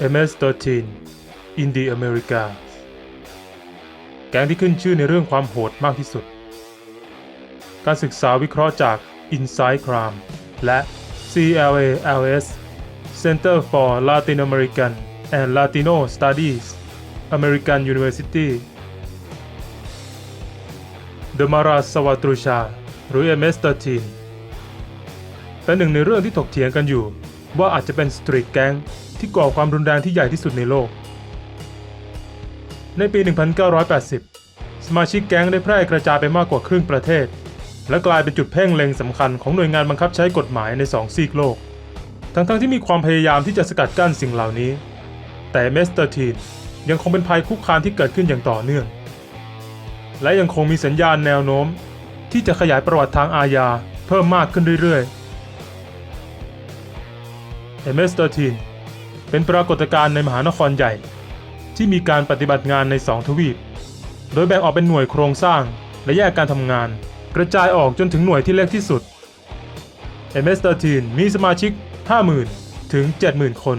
MS-13 in the Americas แก๊งที่ขึ้นชื่อในเรื่องความโหดมากที่สุด การศึกษาวิเคราะห์จาก Inside Crime และ CLALS Center for Latin American and Latino Studies American University The Mara Salvatrucha หรือ MS-13 เป็นหนึ่งในเรื่องที่ถกเถียงกันอยู่ ว่าอาจจะเป็นสตรีทแก๊ง ที่ก่อความรุนแรงที่ใหญ่ที่สุดในโลก ในปี 1980 สมาชิกแก๊งได้แพร่กระจายไปมากกว่าครึ่งประเทศ และกลายเป็นจุดเพ่งเล็งสำคัญของหน่วยงานบังคับใช้กฎหมายในสองซีกโลก ทั้งๆที่มีความพยายามที่จะสกัดกั้นสิ่งเหล่านี้ แต่เมสเตอร์ทีนยังคงเป็นภัยคุกคามที่เกิดขึ้นอย่างต่อเนื่อง และยังคงมีสัญญาณแนวโน้ม ที่จะขยายประวัติทางอาญาเพิ่มมากขึ้นเรื่อยๆ MS-13 เเป็นปรากฏการณ์ในมหานครใหญ่ ที่มีการปฏิบัติงานในสองทวีป โดยแบ่งออกเป็นหน่วยโครงสร้างและแยกการทำงาน กระจายออกจนถึงหน่วยที่เล็กที่สุด MS-13 มีสมาชิก 50,000 ถึง 70,000 คน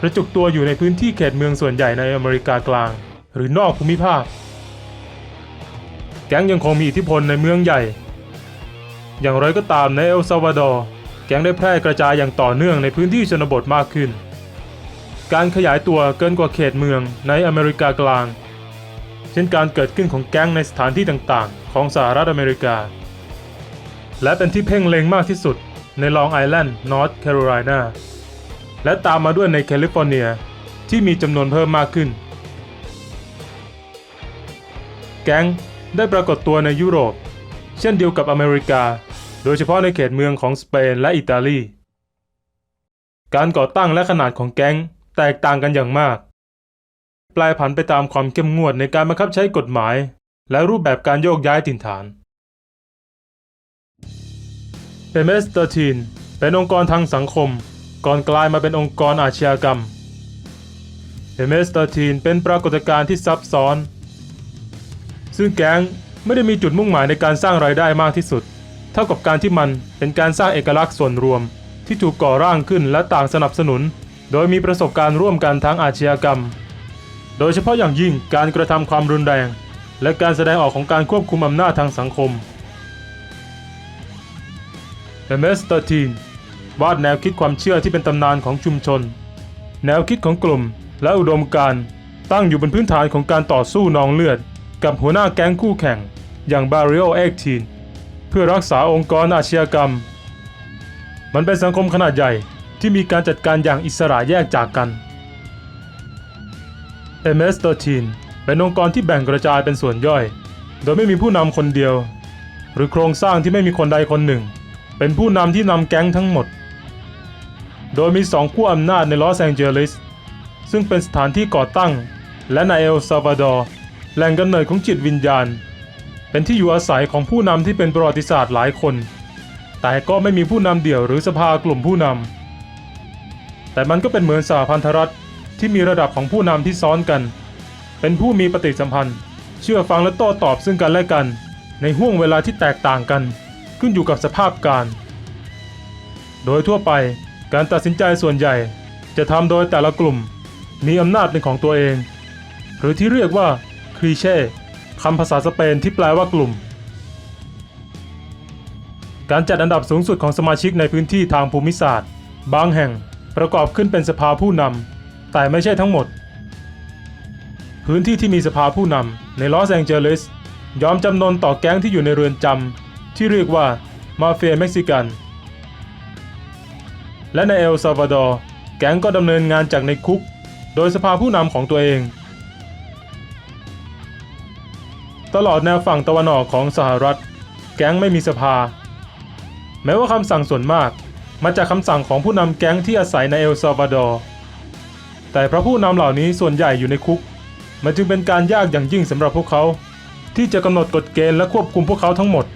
กระจุกตัวอยู่ในพื้นที่เขตเมืองส่วนใหญ่ในอเมริกากลาง หรือนอกภูมิภาค แก๊งยังคงมีอิทธิพลในเมืองใหญ่ อย่างไรก็ตามในเอลซาวาดอร์ แก๊งได้แพร่กระจายอย่างต่อเนื่องในพื้นที่ชนบทมากขึ้น การขยายตัวเกินกว่าเขตเมืองในอเมริกากลาง เช่นการเกิดขึ้นของแก๊งในสถานที่ต่างๆ ของสหรัฐอเมริกา และเป็นที่เพ่งเล็งมากที่สุดในลองไอแลนด์นอร์ทแคโรไลนาและตามมาด้วยในแคลิฟอร์เนียที่มีจำนวนเพิ่มมากขึ้น แก๊งได้ปรากฏตัวในยุโรป เช่นเดียวกับอเมริกา โดยเฉพาะในเขตเมืองของสเปนและอิตาลี การก่อตั้งและขนาดของแก๊ง แตกต่างกันอย่างมาก แปลผันไปตามความเข้มงวดในการบังคับใช้กฎหมาย และรูปแบบการโยกย้ายถิ่นฐาน MS-13 เป็นองค์กรทางสังคม ก่อนกลายมาเป็นองค์กรอาชญากรรม MS-13 เป็นปรากฏการณ์ที่ซับซ้อน ซึ่งแก๊งไม่ได้มีจุดมุ่งหมายในการสร้างรายได้มากที่สุด เท่ากับการที่มันเป็นการสร้างเอกลักษณ์ส่วนรวมที่ถูกก่อร่างขึ้นและต่างสนับสนุน โดยมีประสบการณ์ร่วมกันทางอาชญากรรม โดยเฉพาะอย่างยิ่งการกระทำความรุนแรง และการแสดงออกของการควบคุมอำนาจทางสังคม MS-13 วาดแนวคิดความเชื่อที่เป็นตำนานของชุมชน แนวคิดของกลุ่มและอุดมการณ์ตั้งอยู่บนพื้นฐานของการต่อสู้นองเลือด กับหัวหน้าแก๊งคู่แข่ง อย่างบาริโอเอ็กทีนเพื่อรักษาองค์กรอาชญากรรม มันเป็นสังคมขนาดใหญ่ ที่มีการจัดการอย่างอิสระแยกจากกัน MS-13 เป็นองค์กรที่แบ่งกระจายเป็นส่วนย่อย โดยไม่มีผู้นำคนเดียว หรือโครงสร้างที่ไม่มีคนใดคนหนึ่ง เป็นผู้นำที่นำแก๊งทั้งหมด โดยมีสองขั้วอำนาจในลอสแองเจลิส ซึ่งเป็นสถานที่ก่อตั้ง และในเอลซาวาดอร์แหล่งกำเนิดของจิตวิญญาณ เป็นที่อยู่อาศัยของผู้นำที่เป็นประวัติศาสตร์หลายคน แต่ก็ไม่มีผู้นำเดี่ยวหรือสภากลุ่มผู้นำ แต่มันก็เป็นเหมือนสหพันธรัฐที่มีระดับของผู้นำที่ซ้อนกัน เป็นผู้มีปฏิสัมพันธ์ เชื่อฟังและโต้ตอบซึ่งกันและกัน ในห่วงเวลาที่แตกต่างกัน ขึ้นอยู่กับสภาพการ โดยทั่วไปการตัดสินใจส่วนใหญ่ จะทำโดยแต่ละกลุ่ม มีอำนาจเป็นของตัวเอง หรือที่เรียกว่าคลีเช่คำภาษาสเปนที่แปลว่ากลุ่ม การจัดอันดับสูงสุดของสมาชิกในพื้นที่ทางภูมิศาสตร์ บางแห่ง ประกอบขึ้นเป็นสภาผู้นำแต่ไม่ใช่ทั้งหมด พื้นที่ที่มีสภาผู้นำในลอสแองเจลิสยอมจำนนต่อแก๊งที่อยู่ในเรือนจำที่เรียกว่ามาเฟียเม็กซิกัน และในเอลซาวาดอร์แก๊งก็ดำเนินงานจากในคุก โดยสภาผู้นำของตัวเอง ตลอดแนวฝั่งตะวันออกของสหรัฐ แก๊งไม่มีสภา แม้ว่าคำสั่งส่วนมาก มาจากคำสั่งของผู้นำแก๊งที่อาศัยในเอลซาวาดอร์แต่เพราะผู้นำเหล่านี้ส่วนใหญ่อยู่ในคุก มันจึงเป็นการยากอย่างยิ่งสำหรับพวกเขา ที่จะกำหนดกฎเกณฑ์และควบคุมพวกเขาทั้งหมด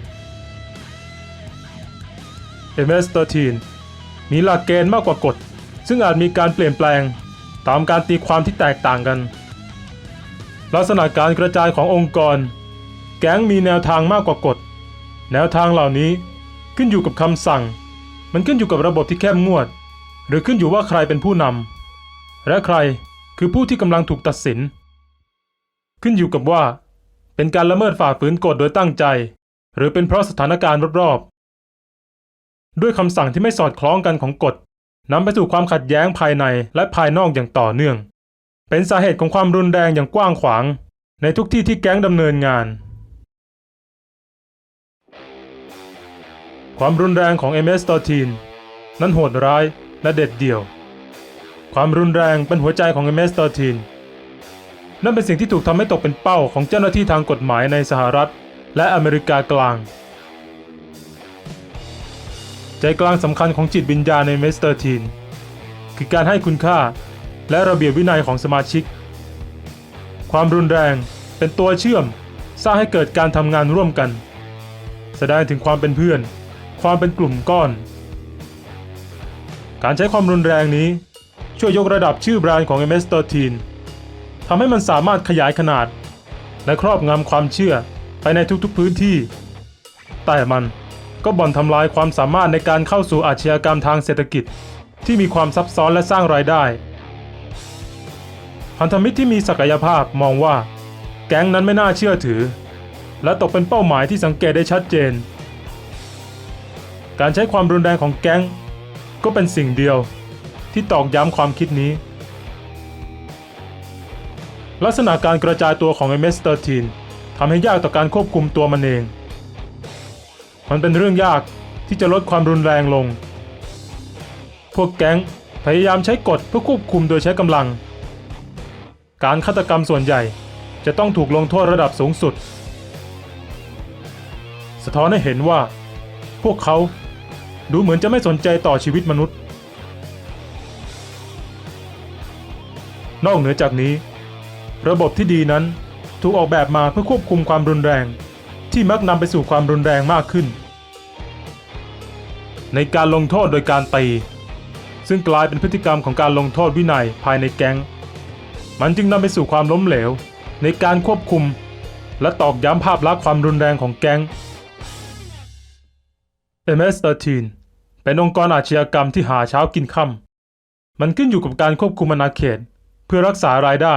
MS-13 มีหลักเกณฑ์มากกว่ากฎ ซึ่งอาจมีการเปลี่ยนแปลง ตามการตีความที่แตกต่างกัน ลักษณะการกระจายขององค์กร แก๊งมีแนวทางมากกว่ากฎ แนวทางเหล่านี้ขึ้นอยู่กับคำสั่ง มันขึ้นอยู่กับระบบที่เข้มงวด หรือขึ้นอยู่ว่าใครเป็นผู้นำและใครคือผู้ที่กำลังถูกตัดสิน ขึ้นอยู่กับว่า เป็นการละเมิดฝ่าฝืนกฎโดยตั้งใจ หรือเป็นเพราะสถานการณ์รอบๆ ด้วยคำสั่งที่ไม่สอดคล้องกันของกฎนำไปสู่ความขัดแย้งภายในและภายนอกอย่างต่อเนื่อง เป็นสาเหตุของความรุนแรงอย่างกว้างขวาง ในทุกที่ที่แก๊งดำเนินงาน ความรุนแรงของ MS-13 นั้นโหดร้ายและเด็ดเดี่ยว ความรุนแรงเป็นหัวใจของ MS-13 นั่นเป็นสิ่งที่ถูกทำให้ตกเป็นเป้าของเจ้าหน้าที่ทางกฎหมายในสหรัฐ และอเมริกากลาง ใจกลางสำคัญของจิตวิญญาณใน MS-13 คือการให้คุณค่าและระเบียบวินัยของสมาชิก ความรุนแรงเป็นตัวเชื่อม สร้างให้เกิดการทำงานร่วมกัน แสดงถึงความเป็นเพื่อน ความเป็นกลุ่มก้อน การใช้ความรุนแรงนี้ช่วยยกระดับชื่อแบรนด์ของ MS-13 ทำให้มันสามารถขยายขนาด และครอบงำความเชื่อไปในทุกๆพื้นที่ แต่มันก็บ่อนทำลายความสามารถในการเข้าสู่อาชญากรรมทางเศรษฐกิจ ที่มีความซับซ้อนและสร้างรายได้ พันธมิตรที่มีศักยภาพมองว่า แก๊งนั้นไม่น่าเชื่อถือ และตกเป็นเป้าหมายที่สังเกตได้ชัดเจน การใช้ความรุนแรงของแก๊ง ก็เป็นสิ่งเดียวที่ตอกย้ำความคิดนี้ ลักษณะการกระจายตัวของ MS-13 ทำให้ยากต่อการควบคุมตัวมันเอง มันเป็นเรื่องยากที่จะลดความรุนแรงลง พวกแก๊งพยายามใช้กฎเพื่อควบคุมโดยใช้กำลัง การฆาตกรรมส่วนใหญ่จะต้องถูกลงโทษระดับสูงสุด สะท้อนให้เห็นว่า พวกเขา ดูเหมือนจะไม่สนใจต่อชีวิตมนุษย์ นอกเหนือจากนี้ ระบบที่ดีนั้นถูกออกแบบมาเพื่อควบคุมความรุนแรง ที่มักนำไปสู่ความรุนแรงมากขึ้น ในการลงโทษโดยการตีซึ่งกลายเป็นพฤติกรรมของการลงโทษวินัยภายในแก๊ง มันจึงนำไปสู่ความล้มเหลว ในการควบคุม และตอกย้ำภาพลักษณ์ความรุนแรงของแก๊ง MS-13 เป็นองค์กรอาชญากรรมที่หาเช้ากินค่ำมันขึ้นอยู่กับการควบคุมอาณาเขต เพื่อรักษารายได้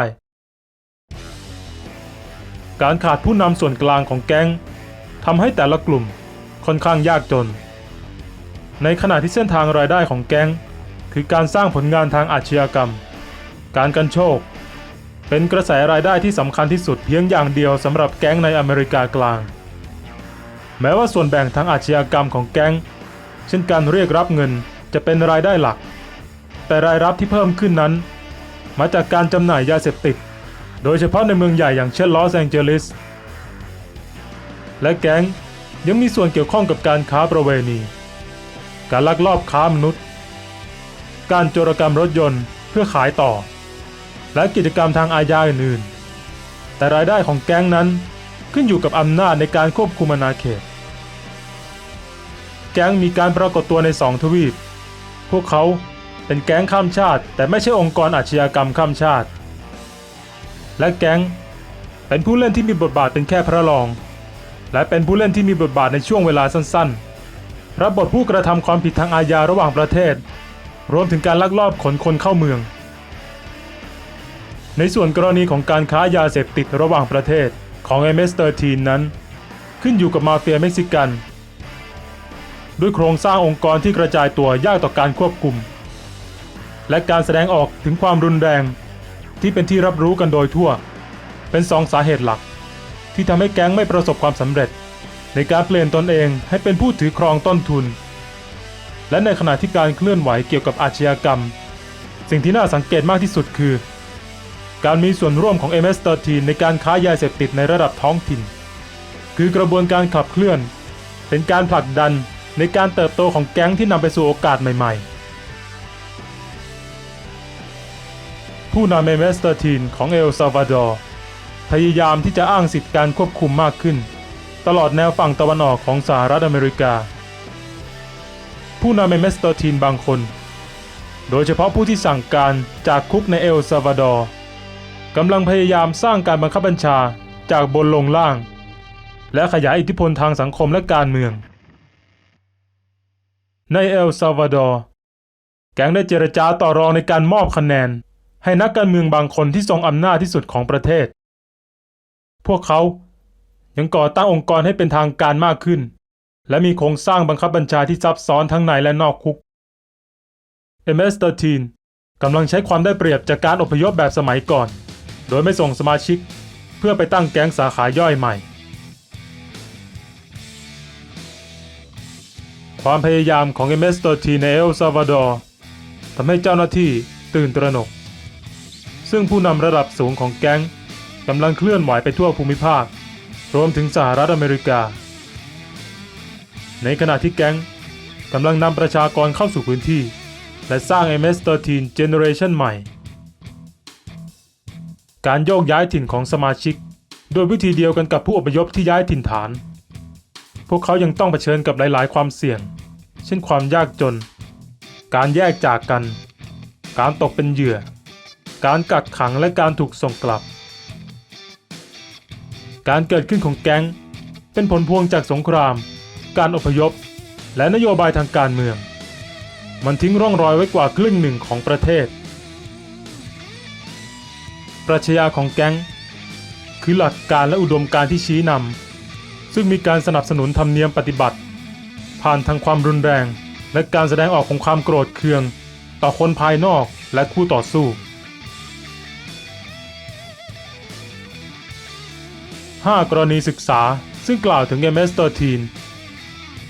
การขาดผู้นำส่วนกลางของแก๊งทำให้แต่ละกลุ่มค่อนข้างยากจน ในขณะที่เส้นทางรายได้ของแก๊ง คือการสร้างผลงานทางอาชญากรรม การกันโชค เป็นกระแสรายได้ที่สำคัญที่สุดเพียงอย่างเดียวสำหรับแก๊งในอเมริกากลาง แม้ว่าส่วนแบ่งทางอาชญากรรมของแก๊ง เช่นการเรียกรับเงินจะเป็นรายได้หลัก แต่รายรับที่เพิ่มขึ้นนั้น มาจากการจำหน่ายยาเสพติด โดยเฉพาะในเมืองใหญ่อย่างเช่นลอสแองเจลิส และแก๊งยังมีส่วนเกี่ยวข้องกับการค้าประเวณี การลักลอบค้ามนุษย์ การโจรกรรมรถยนต์เพื่อขายต่อ และกิจกรรมทางอาญาอื่นๆ แต่รายได้ของแก๊งนั้นขึ้นอยู่กับอำนาจในการควบคุมอาณาเขต แก๊งมีการปรากฏตัวในสองทวีป พวกเขาเป็นแก๊งข้ามชาติ แต่ไม่ใช่องค์กรอาชญากรรมข้ามชาติ และแก๊งเป็นผู้เล่นที่มีบทบาทเป็นแค่พระรอง และเป็นผู้เล่นที่มีบทบาทในช่วงเวลาสั้นๆรับบทผู้กระทำความผิดทางอาญาระหว่างประเทศ รวมถึงการลักลอบขนคนเข้าเมือง ในส่วนกรณีของการค้ายาเสพติดระหว่างประเทศของ MS-13 นั้น ขึ้นอยู่กับมาเฟียเม็กซิกัน ด้วยโครงสร้างองค์กรที่กระจายตัวยากต่อการควบคุม และการแสดงออกถึงความรุนแรง ที่เป็นที่รับรู้กันโดยทั่ว เป็นสองสาเหตุหลัก ที่ทำให้แก๊งไม่ประสบความสำเร็จ ในการเปลี่ยนตนเองให้เป็นผู้ถือครองต้นทุน และในขณะที่การเคลื่อนไหวเกี่ยวกับอาชญากรรม สิ่งที่น่าสังเกตมากที่สุดคือ การมีส่วนร่วมของ MS-13 ในการค้ายาเสพติดในระดับท้องถิ่น คือกระบวนการขับเคลื่อน เป็นการผลักดัน ในการเติบโตของแก๊งที่นำไปสู่โอกาสใหม่ๆ ผู้นำ MS-13 ของเอลซาวาดอร์พยายามที่จะอ้างสิทธิการควบคุมมากขึ้น ตลอดแนวฝั่งตะวันออกของสหรัฐอเมริกา ผู้นำ MS-13 บางคน โดยเฉพาะผู้ที่สั่งการจากคุกในเอลซาวาดอร์กำลังพยายามสร้างการบังคับบัญชาจากบนลงล่าง และขยายอิทธิพลทางสังคมและการเมือง ในเอลซาวาดอร์ แก๊งได้เจรจาต่อรองในการมอบคะแนน ให้นักการเมืองบางคนที่ทรงอำนาจที่สุดของประเทศ พวกเขายังก่อตั้งองค์กรให้เป็นทางการมากขึ้น และมีโครงสร้างบังคับบัญชาที่ซับซ้อนทั้งในและนอกคุก MS-13 กำลังใช้ความได้เปรียบจากการอพยพแบบสมัยก่อน โดยไม่ส่งสมาชิก เพื่อไปตั้งแก๊งสาขาย่อยใหม่ ความพยายามของ MS-13 ในเอลซาวาดอร์ทำให้เจ้าหน้าที่ตื่นตระหนก ซึ่งผู้นำระดับสูงของแก๊งกำลังเคลื่อนไหวไปทั่วภูมิภาค รวมถึงสหรัฐอเมริกา ในขณะที่แก๊งกำลังนำประชากรเข้าสู่พื้นที่ และสร้าง MS-13 Generation ใหม่ การโยกย้ายถิ่นของสมาชิก โดยวิธีเดียวกันกับผู้อพยพที่ย้ายถิ่นฐาน พวกเขายังต้องเผชิญกับหลาย ๆ ความเสี่ยง เช่นความยากจน การแยกจากกัน การตกเป็นเหยื่อ การกักขังและการถูกส่งกลับ การเกิดขึ้นของแก๊ง เป็นผลพวงจากสงคราม การอพยพ และนโยบายทางการเมือง มันทิ้งร่องรอยไว้กว่าครึ่งหนึ่งของประเทศ ปรัชญาของแก๊ง คือหลักการและอุดมการที่ชี้นำ ซึ่งมีการสนับสนุนธรรมเนียมปฏิบัติ ผ่านทางความรุนแรง และการแสดงออกของความโกรธเคือง ต่อคนภายนอกและคู่ต่อสู้ 5 กรณีศึกษาซึ่งกล่าวถึง MS-13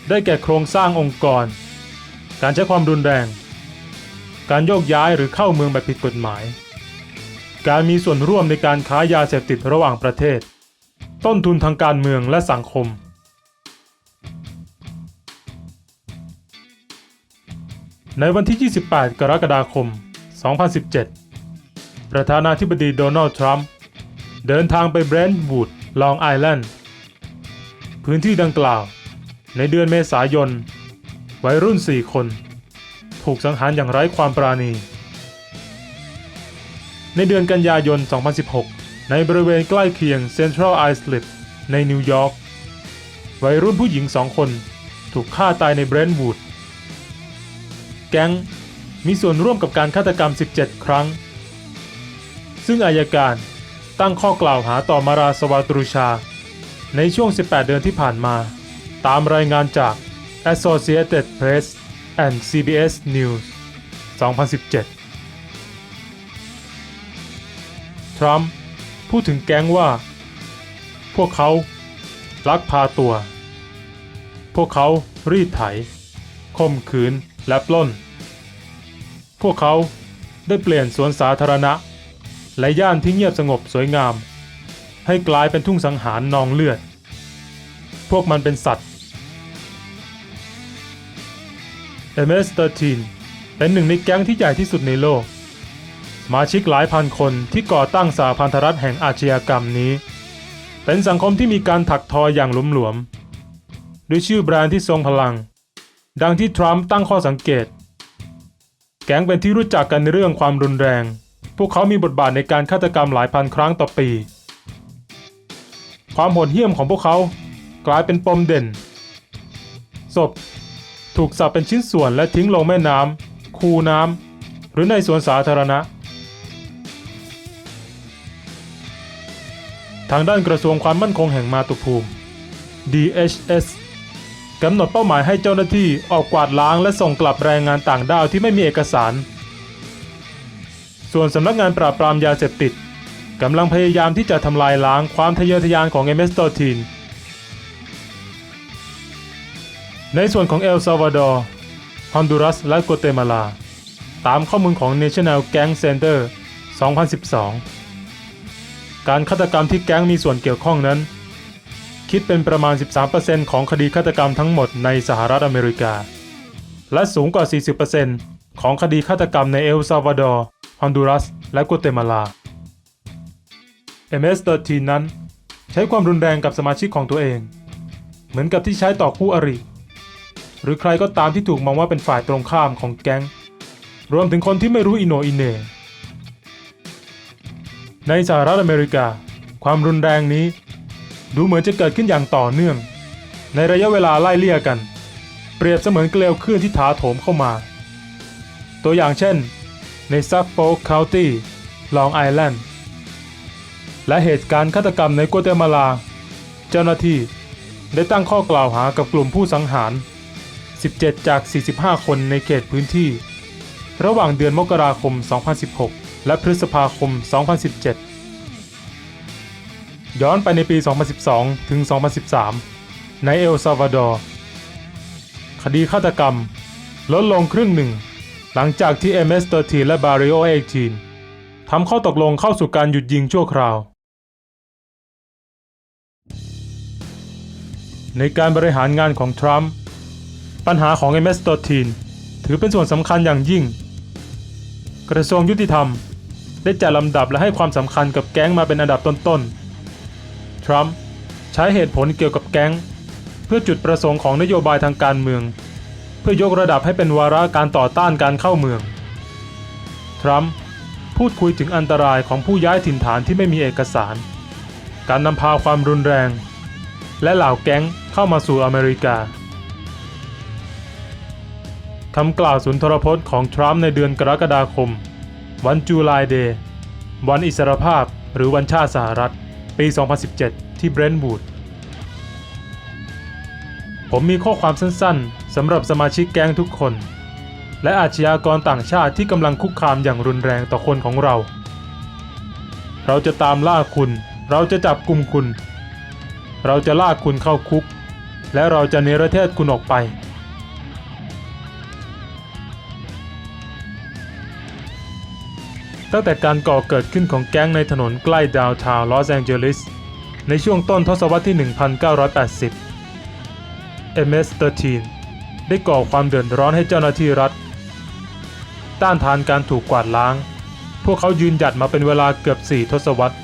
ได้แก่โครงสร้างองค์กร การใช้ความรุนแรง การโยกย้ายหรือเข้าเมืองแบบผิดกฎหมาย การมีส่วนร่วมในการค้ายาเสพติดระหว่างประเทศ ต้นทุนทางการเมืองและสังคม ในวันที่ 28 กรกฎาคม 2017 ประธานาธิบดีโดนัลด์ทรัมป์เดินทางไปเบรนท์วูดลองไอแลนด์พื้นที่ดังกล่าว ในเดือนเมษายน วัยรุ่น 4 คน ถูกสังหารอย่างไร้ความปราณี ในเดือนกันยายน 2016 ในบริเวณใกล้เคียงเซ็นทรัลไอสลิปในนิวยอร์กวัยรุ่นผู้หญิงสองคนถูกฆ่าตายในเบรนท์วูด แก๊งมีส่วนร่วมกับการฆาตกรรม 17 ครั้ง ซึ่งอายการตั้งข้อกล่าวหาต่อมาราสวาตรูชา ในช่วง 18 เดือนที่ผ่านมา ตามรายงานจาก Associated Press and CBS News 2017 ทรัมป์ พูดถึงแก๊งว่า พวกเขาลักพาตัว พวกเขารีดไถข่มขืนและปล้น พวกเขาได้เปลี่ยนสวนสาธารณะ และย่านที่เงียบสงบสวยงาม ให้กลายเป็นทุ่งสังหารนองเลือด พวกมันเป็นสัตว์ MS-13 เป็นหนึ่งในแก๊งที่ใหญ่ที่สุดในโลก มาชิกหลายพันคนที่ก่อตั้งสหพันธรัฐแห่งอาชญากรรมนี้ เป็นสังคมที่มีการถักทออย่างหลวมๆด้วยชื่อแบรนด์ที่ทรงพลัง ดังที่ทรัมป์ตั้งข้อสังเกต แก๊งเป็นที่รู้จักกันในเรื่องความรุนแรง พวกเขามีบทบาทในการฆาตกรรมหลายพันครั้งต่อปี ความโหดเหี้ยมของพวกเขากลายเป็นปมเด่น ศพ ถูกสับเป็นชิ้นส่วนและทิ้งลงแม่น้ำคูน้ำหรือในสวนสาธารณะ ทางด้านกระทรวงความมั่นคงแห่งมาตุภูมิ DHS กำหนดเป้าหมายให้เจ้าหน้าที่ออกกวาดล้างและส่งกลับแรงงานต่างด้าวที่ไม่มีเอกสาร ส่วนสำนักงานปราบปรามยาเสพติดกำลังพยายามที่จะทำลายล้างความทะเยอทะยานของ MS-13 ในส่วนของเอลซาวาดอร์ ฮอนดูรัส และโกเตมาลา ตามข้อมูลของ National Gang Center 2012 การฆาตกรรมที่แก๊งมีส่วนเกี่ยวข้องนั้น คิดเป็นประมาณ 13%ของคดีฆาตกรรมทั้งหมดในสหรัฐอเมริกา และสูงกว่า 40%ของคดีฆาตกรรมในเอลซาวาดอร์ฮอนดูรัส และโกเตมาลา MS-13 นั้น ใช้ความรุนแรงกับสมาชิกของตัวเอง เหมือนกับที่ใช้ต่อคู่อริ หรือใครก็ตามที่ถูกมองว่าเป็นฝ่ายตรงข้ามของแก๊ง รวมถึงคนที่ไม่รู้อิโนอิเน่ ในสหรัฐอเมริกา ความรุนแรงนี้ ดูเหมือนจะเกิดขึ้นอย่างต่อเนื่อง ในระยะเวลาไล่เลี่ยกัน เปรียบเสมือนเกลียวคลื่นที่ถาโถมเข้ามา ตัวอย่างเช่น ในซัฟโฟกคาวตี้ลองไอแลนด์และเหตุการณ์ฆาตกรรมในกัวเตมาลา เจ้าหน้าที่ได้ตั้งข้อกล่าวหากับกลุ่มผู้สังหาร 17 จาก 45 คนในเขตพื้นที่ ระหว่างเดือนมกราคม 2016 และพฤษภาคม 2017 ย้อนไปในปี 2012 ถึง 2013 ในเอลซาวาดอร์ คดีฆาตกรรม ลดลงครึ่งหนึ่ง หลังจากที่ MS-13 และ Barrio 18ทำข้อตกลงเข้าสู่การหยุดยิงชั่วคราว ในการบริหารงานของทรัมป์ปัญหาของ MS-13 ถือเป็นส่วนสำคัญอย่างยิ่ง กระทรวงยุติธรรม ได้จัดลำดับและให้ความสำคัญกับแก๊งมาเป็นอันดับต้นๆ ทรัมป์ใช้เหตุผลเกี่ยวกับแก๊ง เพื่อจุดประสงค์ของนโยบายทางการเมือง เพื่อยกระดับให้เป็นวาระการต่อต้านการเข้าเมือง ทรัมป์พูดคุยถึงอันตรายของผู้ย้ายถิ่นฐานที่ไม่มีเอกสาร การนำพาความรุนแรง และเหล่าแก๊งเข้ามาสู่อเมริกาคำกล่าวสุนทรพจน์ของทรัมป์ในเดือนกรกฎาคม วันจูไลเดย์วันอิสรภาพหรือวันชาติสหรัฐ ปี 2017 ที่เบรนท์วูดผมมีข้อความสั้นๆสำหรับสมาชิกแก๊งทุกคน และอาชญากรต่างชาติที่กำลังคุกคามอย่างรุนแรงต่อคนของเรา เราจะตามล่าคุณ เราจะจับกลุ่มคุณ เราจะลากคุณเข้าคุก และเราจะเนรเทศคุณออกไป ตั้งแต่การก่อเกิดขึ้นของแก๊งในถนนใกล้ดาวทาวลอสแองเจลิสในช่วงต้นทศวรรษที่ 1980 MS-13 ได้ก่อความเดือดร้อนให้เจ้าหน้าที่รัฐ ต้านทานการถูกกวาดล้าง พวกเขายืนหยัดมาเป็นเวลาเกือบ 4 ทศวรรษ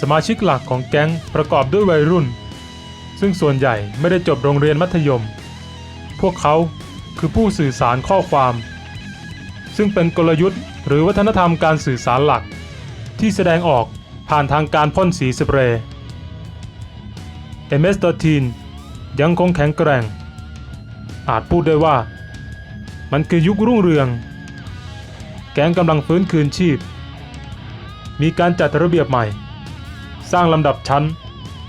สมาชิกหลักของแก๊งประกอบด้วยวัยรุ่น ซึ่งส่วนใหญ่ไม่ได้จบโรงเรียนมัธยม พวกเขาคือผู้สื่อสารข้อความ ซึ่งเป็นกลยุทธ์ หรือวัฒนธรรมการสื่อสารหลัก ที่แสดงออกผ่านทางการพ่นสีสเปรย์ MS-13 ยังคงแข็งแกร่ง อาจพูดได้ว่า มันคือยุครุ่งเรือง แก๊งกำลังฟื้นคืนชีพ มีการจัดระเบียบใหม่ สร้างลำดับชั้น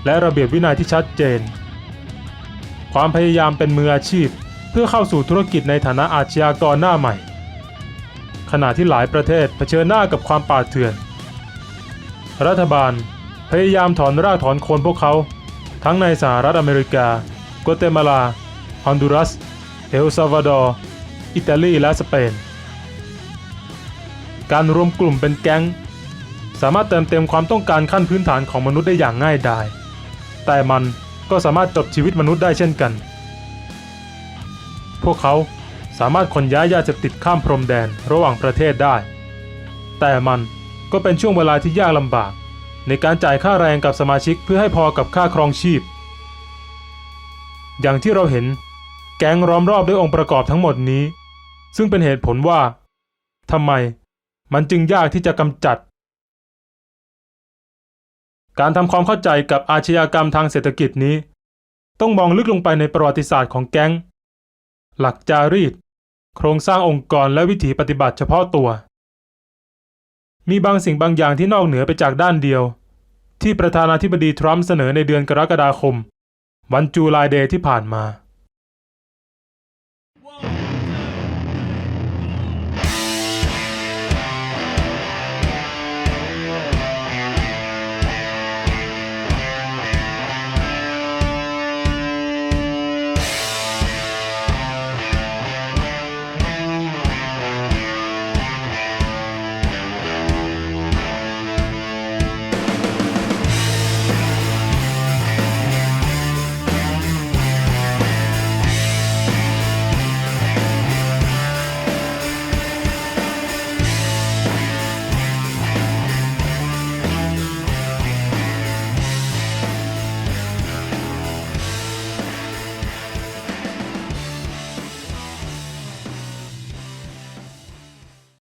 และระเบียบวินัยที่ชัดเจน ความพยายามเป็นมืออาชีพเพื่อเข้าสู่ธุรกิจในฐานะอาชญากรหน้าใหม่ ขณะที่หลายประเทศเผชิญหน้ากับความป่าเถื่อน รัฐบาลพยายามถอนรากถอนโคนพวกเขา ทั้งในสหรัฐอเมริกากัวเตมาลา ฮอนดูรัส เอลซาวาดอร์ อิตาลีและสเปน การรวมกลุ่มเป็นแก๊ง สามารถเติมเต็มความต้องการขั้นพื้นฐานของมนุษย์ได้อย่างง่ายดาย แต่มันก็สามารถจบชีวิตมนุษย์ได้เช่นกัน พวกเขา สามารถขนย้ายยาเสพติดข้ามพรมแดนระหว่างประเทศได้ แต่มันก็เป็นช่วงเวลาที่ยากลำบาก ในการจ่ายค่าแรงกับสมาชิกเพื่อให้พอกับค่าครองชีพ อย่างที่เราเห็น แก๊งล้อมรอบด้วยองค์ประกอบทั้งหมดนี้ ซึ่งเป็นเหตุผลว่าทำไมมันจึงยากที่จะกำจัด การทำความเข้าใจกับอาชญากรรมทางเศรษฐกิจนี้ ต้องมองลึกลงไปในประวัติศาสตร์ของแก๊ง หลักจารีต โครงสร้างองค์กรและวิถีปฏิบัติเฉพาะตัว มีบางสิ่งบางอย่างที่นอกเหนือไปจากด้านเดียว ที่ประธานาธิบดีทรัมป์เสนอในเดือนกรกฎาคม วันจูไลเดย์ที่ผ่านมา